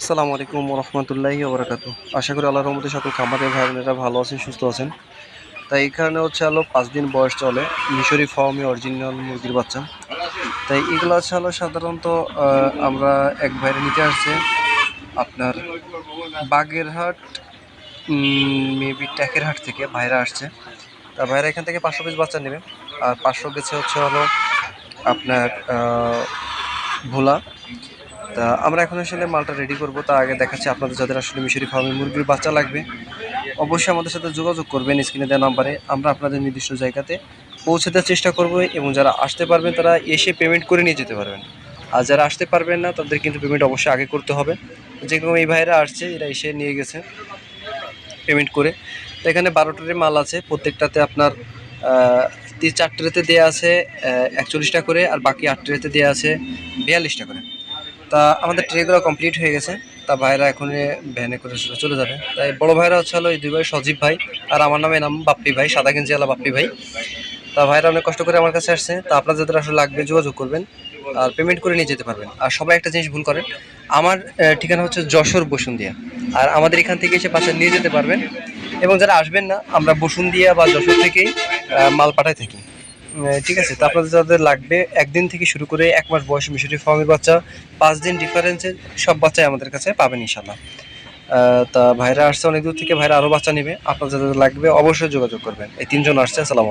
আসসালামু আলাইকুম রহমতুল্লাহি ওবরাকাত আশা করি আল্লাহর রহমতে সকল খামারের ভাই বোনেরা ভালো আছেন, সুস্থ আছেন। তাই এখানে হচ্ছে হলো পাঁচ দিন বয়স চলে, মিশরি ফার্মে অরিজিনাল মুরগির বাচ্চা। তাই এগুলো হচ্ছে হলো সাধারণত আমরা এক ভাইরে নিতে আসছে, আপনার বাগেরহাট মেবি ট্যাকেরহাট থেকে ভাইরা আসছে। তা ভাইরা এখান থেকে পাঁচশো পিস বাচ্চা নেবে। আর পাঁচশো গেছে হচ্ছে হলো আপনার ভোলা। তা আমরা এখন আসলে মালটা রেডি করব। তা আগে দেখাচ্ছি আপনাদের যাদের আসলে মিশরি ফার্মে মুরগির বাচ্চা লাগবে। অবশ্যই আমাদের সাথে যোগাযোগ করবেন স্ক্রিনে দেওয়া নাম্বারে। আমরা আপনাদের নির্দিষ্ট জায়গাতে পৌঁছে দেওয়ার চেষ্টা করব এবং যারা আসতে পারবেন তারা এসে পেমেন্ট করে নিয়ে যেতে পারবেন। আর যারা আসতে পারবেন না, তাদের কিন্তু পেমেন্ট অবশ্যই আগে করতে হবে। যেরকম এই ভাইরা আসছে, এরা এসে নিয়ে গেছে পেমেন্ট করে। তো এখানে বারোটারে মাল আছে, প্রত্যেকটাতে আপনার চারটেতে দেওয়া আছে একচল্লিশটা করে, আর বাকি আটটাতে দেওয়া আছে বিয়াল্লিশটা করে। তা আমাদের ট্রেগুলো কমপ্লিট হয়ে গেছে। তা ভাইরা এখন ভ্যানে করে চলে- যাবে। তাই বড় ভাইরা হচ্ছে হলো এই দুই ভাই সজীব ভাই, আর আমার নামে নাম বাপ্পি ভাই, সাদা গেঞ্জি আলা বাপ্পি ভাই। তা ভাইরা অনেক কষ্ট করে আমার কাছে আসছে। তা আপনার যাদের আসলে লাগবে, যোগাযোগ করবেন, আর পেমেন্ট করে নিয়ে যেতে পারবেন। আর সবাই একটা জিনিস ভুল করেন, আমার ঠিকানা হচ্ছে যশোর বসুন্দিয়া আর আমাদের এখান থেকে এসে বাসা নিয়ে যেতে পারবেন। এবং যারা আসবেন না, আমরা বসুন্দিয়া বা যশোর থেকেই মাল পাঠাই থাকি। ঠিক আছে তো আপনাদের যাদের লাগবে একদিন থেকে শুরু করে এক মাস বয়স মিশরি ফর্মের বাচ্চা পাঁচ দিন ডিফারেন্সের সব বাচ্চাই আমাদের কাছে পাবেন ইনশাল্লাহ তা ভাইরা আসছে অনেক দূর থেকে ভাইরা আরও বাচ্চা নেবে আপনার যাদের লাগবে অবশ্যই যোগাযোগ করবেন। এই তিনজন আসছে আসসালামু